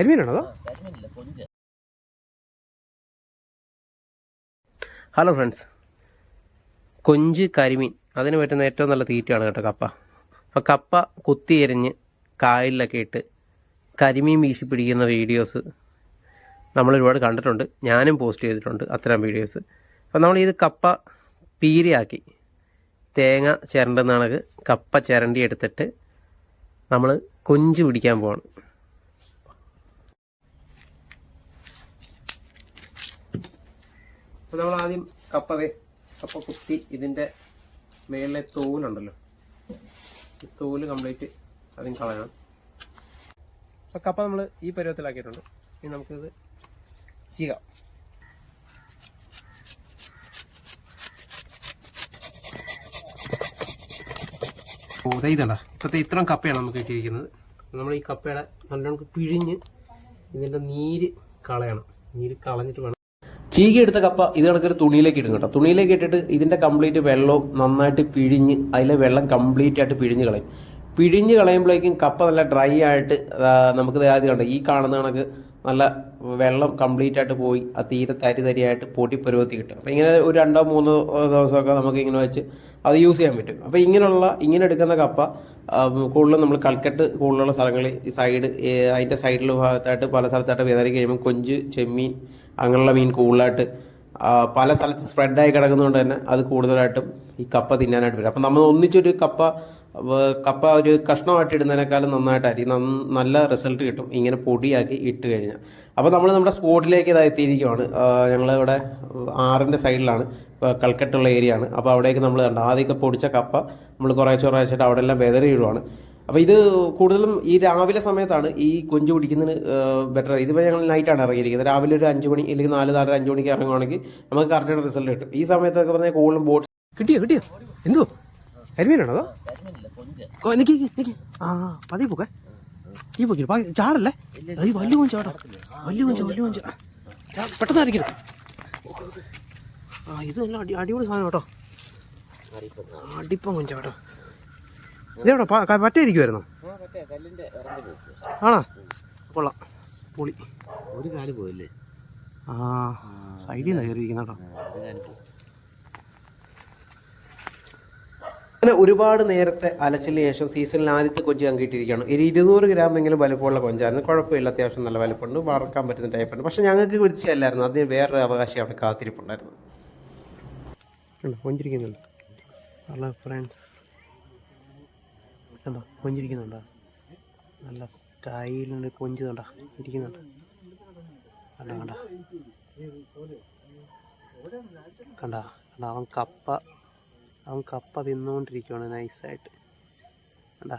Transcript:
കരിമീനാണോ അതോ? Hello friends. കൊഞ്ച് കരിമീൻ അതിന് പറ്റുന്ന ഏറ്റവും നല്ല തീറ്റയാണ് കേട്ടോ കപ്പ. അപ്പോൾ കപ്പ കുത്തി എരിഞ്ഞ് കായലിലൊക്കെ ഇട്ട് കരിമീൻ വീശി പിടിക്കുന്ന വീഡിയോസ് നമ്മൾ ഒരുപാട് കണ്ടിട്ടുണ്ട്. ഞാനും പോസ്റ്റ് ചെയ്തിട്ടുണ്ട് അത്തരം വീഡിയോസ്. അപ്പോൾ നമ്മൾ ഇത് കപ്പ പീരിയാക്കി. തേങ്ങ ചിരണ്ടുന്ന കപ്പ ചിരണ്ടി എടുത്തിട്ട് നമ്മൾ കൊഞ്ച് പിടിക്കാൻ പോവാണ്. അപ്പോൾ നമ്മൾ ആദ്യം കപ്പവേ കപ്പ കുത്തി ഇതിന്റെ മേളിലെ തോലുണ്ടല്ലോ. ഈ തോൽ കംപ്ലീറ്റ് ആദ്യം കളയണം. അപ്പോൾ കപ്പ നമ്മൾ ഈ പരുവത്തിലാക്കിയിട്ടുണ്ട്. ഇനി നമുക്കിത് ചെയ്യാം ഓ ഇതണ്ട? ഇപ്പോഴത്തെ ഇത്രയും കപ്പയാണ് നമുക്ക് കിട്ടിയിരിക്കുന്നത്. നമ്മൾ ഈ കപ്പയുടെ നല്ലോണം പിഴിഞ്ഞ് ഇതിന്റെ നീര് കളയണം. നീര് കളഞ്ഞിട്ട് വേണം ചീകി എടുത്ത കപ്പ ഇത് കണക്കൊരു തുണിയിലേക്ക് ഇടും കേട്ടോ. തുണിയിലേക്ക് ഇട്ടിട്ട് ഇതിന്റെ കംപ്ലീറ്റ് വെള്ളവും നന്നായിട്ട് പിഴിഞ്ഞ് അതിലെ വെള്ളം കംപ്ലീറ്റ് ആയിട്ട് പിഴിഞ്ഞ് കളയും. പിഴിഞ്ഞ് കളയുമ്പോഴേക്കും കപ്പ നല്ല ഡ്രൈ ആയിട്ട് നമുക്ക് ആദ്യം കണ്ടോ? ഈ കാണുന്ന കണക്ക് നല്ല വെള്ളം കംപ്ലീറ്റ് ആയിട്ട് പോയി ആ തീരെ തരി തരിയായിട്ട് പൊടി പരുവത്തി കിട്ടും. അപ്പോൾ ഇങ്ങനെ ഒരു രണ്ടോ മൂന്നോ ദിവസമൊക്കെ നമുക്ക് ഇങ്ങനെ വെച്ച് അത് യൂസ് ചെയ്യാൻ പറ്റും. അപ്പോൾ ഇങ്ങനെയുള്ള ഇങ്ങനെ എടുക്കുന്ന കപ്പ കൂടുതലും നമ്മൾ കൽക്കട്ട് കൂടുതലുള്ള സ്ഥലങ്ങളിൽ ഈ സൈഡ് അതിന്റെ സൈഡിൽ ഭാഗത്തായിട്ട് പല സ്ഥലത്തായിട്ട് വിതറി കഴിയുമ്പോൾ കൊഞ്ച് ചെമ്മീൻ അങ്ങനെയുള്ള മീൻ കൂടുതലായിട്ട് പല സ്ഥലത്ത് സ്പ്രെഡായി കിടക്കുന്നതുകൊണ്ട് തന്നെ അത് കൂടുതലായിട്ടും ഈ കപ്പ തിന്നാനായിട്ട് വരും. അപ്പം നമ്മൾ ഒന്നിച്ചൊരു കപ്പ കപ്പ ഒരു കഷ്ണമായിട്ട് ഇടുന്നതിനേക്കാളും നന്നായിട്ടായിരിക്കും. നന്ന- നല്ല റിസൾട്ട് കിട്ടും ഇങ്ങനെ പൊടിയാക്കി ഇട്ട് കഴിഞ്ഞാൽ. അപ്പോൾ നമ്മൾ നമ്മുടെ സ്പോട്ടിലേക്ക് ഇതായി എത്തിയിരിക്കുവാണ്. ഞങ്ങളിവിടെ ആറിന്റെ സൈഡിലാണ് കൽക്കട്ടുള്ള ഏരിയ ആണ് അപ്പോൾ അവിടേക്ക് നമ്മൾ കണ്ട. ആദ്യമൊക്കെ പൊടിച്ച കപ്പ നമ്മൾ കുറേശ്ശെ കുറേശ്ശായിട്ട് അവിടെ എല്ലാം വെതറി ഇടുവാണ്. അപ്പോൾ ഇത് കൂടുതലും ഈ രാവിലെ സമയത്താണ് ഈ കൊഞ്ച് കുടിക്കുന്നതിന് ബെറ്റർ ഇതിപ്പോൾ ഞങ്ങൾ നൈറ്റാണ് ഇറങ്ങിയിരിക്കുന്നത്. രാവിലെ ഒരു അഞ്ച് മണി അല്ലെങ്കിൽ നാല് നാല് അഞ്ച് മണിക്ക് ഇറങ്ങുവാണെങ്കിൽ നമുക്ക് കറക്റ്റായിട്ട് റിസൾട്ട് കിട്ടും. ഈ സമയത്തൊക്കെ പറഞ്ഞാൽ കൂടുതലും ബോട്ട് കിട്ടിയോ കിട്ടിയോ? എന്തോ? കരിമീനാണോ അതോ? എനിക്ക്. ആ പതി പോക്കെ. ഈ പോക്കി ചാടല്ലേ? വലിയ കൊഞ്ച് ചാടാ? വലിയ കൊഞ്ച് വലിയ കൊഞ്ച്. പെട്ടെന്ന് അരക്കണം ആ ഇത് നല്ല അടി അടിപൊളി സാധനം കേട്ടോ. അടിപ്പം കൊഞ്ച കേട്ടോ ഇതെവിടെ? പറ്റായിരിക്കുമായിരുന്നോ ആണോ? കൊള്ളാം. പൊളി. ഒരു കാൽ പോയില്ലേ? ആ സൈഡിൽ നിന്ന് കയറിയിരിക്കുന്ന കേട്ടോ. അങ്ങനെ ഒരുപാട് നേരത്തെ അലച്ചിന് ശേഷം സീസണിൽ ആദ്യത്തെ കൊഞ്ച് കങ്കിട്ടിരിക്കുകയാണ്. ഒരു ഇരുന്നൂറ് ഗ്രാം എങ്കിലും വലുപ്പമുള്ള കൊഞ്ചായിരുന്നു കുഴപ്പമില്ല അത്യാവശ്യം നല്ല വലുപ്പമുണ്ട്. വറക്കാൻ പറ്റുന്ന ടൈപ്പുണ്ട് പക്ഷെ ഞങ്ങൾക്ക് വിളിച്ചല്ലായിരുന്നു അതിന് വേറൊരു അവകാശം അവിടെ കാത്തിരിപ്പുണ്ടായിരുന്നു. കൊഞ്ചിരിക്കുന്നുണ്ട്. ഹലോ ഫ്രണ്ട്സ് കണ്ടോ? കൊഞ്ചിരിക്കുന്നുണ്ടോ? നല്ല സ്റ്റൈലുണ്ട് കൊഞ്ച് ഇരിക്കുന്നുണ്ടോ. കണ്ട കണ്ട? കണ്ടോ? കണ്ട? അവൻ കപ്പ അവൻ കപ്പ തിന്നുകൊണ്ടിരിക്കുവാണ് നൈസായിട്ട്. കണ്ടാ?